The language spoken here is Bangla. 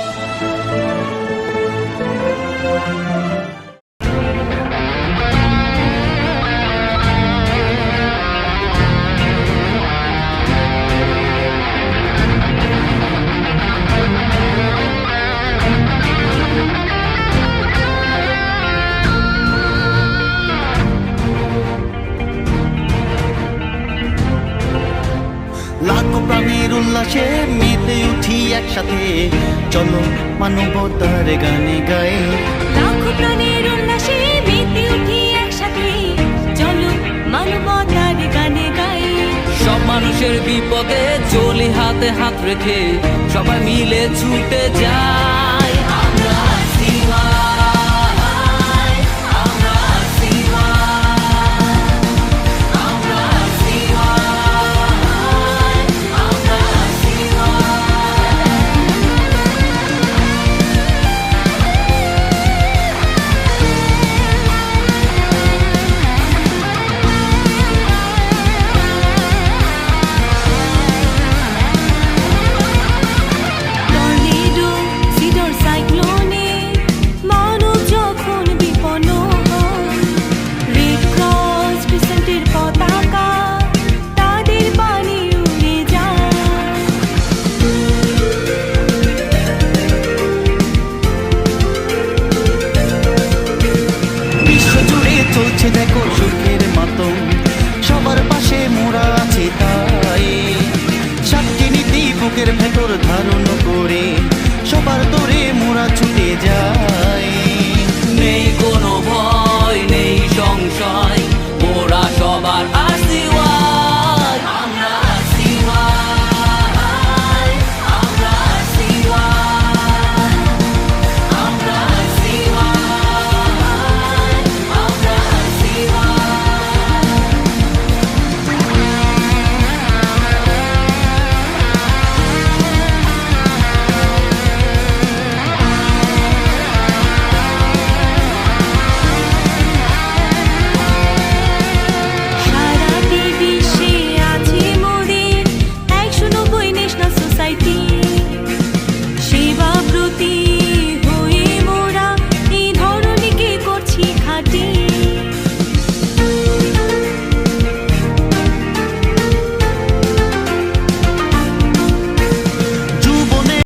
Música লাখো প্রাণের উল্লাসে মিলে উঠি একসাথে। চলো মানবতার গানে গায়ে। লাখো প্রাণের উল্লাসে মেতে উঠি একসাথে। চলো মানবতার গানে গায়ে। সব মানুষের বিপদে চলি হাতে হাত রেখে সবাই মিলে ছুটে যায়। সকল সুখের মাতম সবার পাশে মোরা আছে তাই। সাক্ষী নীতি বুকের ভেতর ধারণ করে